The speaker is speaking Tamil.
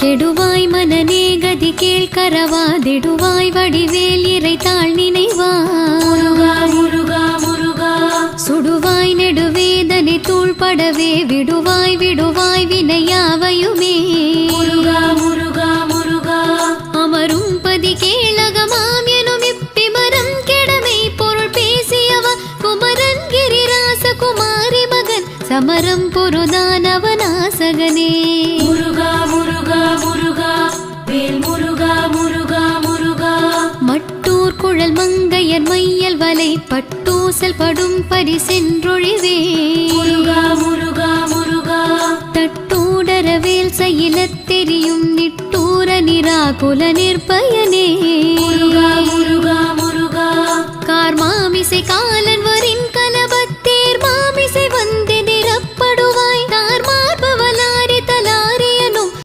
கெடுவாய் மனநே கதி கேள்கரவாதிடுவாய் வடிவேல் இறைத்தாள் நினைவாய் முருகா முருகா முருகா. சுடுவாய் நெடுவேதனை தூள்படவே விடுவாய் விடுவாய் வினையாவையுமே. முருகா முருகா முருகா. அமரும் பதி கேளகமாம் எனும் இப்பிமரம் கெடமை பொருள் பேசியவ குமரன் கிரிராச குமாரி மகன் சமரம் பொருதானவனாசகனே மங்கையர் மையல் வலை பட்டூசல் படும் பரிசென்றொழிவே முருகா முருகா முருகா. தட்டூடரவேல் செயலத் தெரியும் நிட்டூர நிராகுல நிற்பயனே. முருகா முருகா முருகா. கார்மாமிசை கால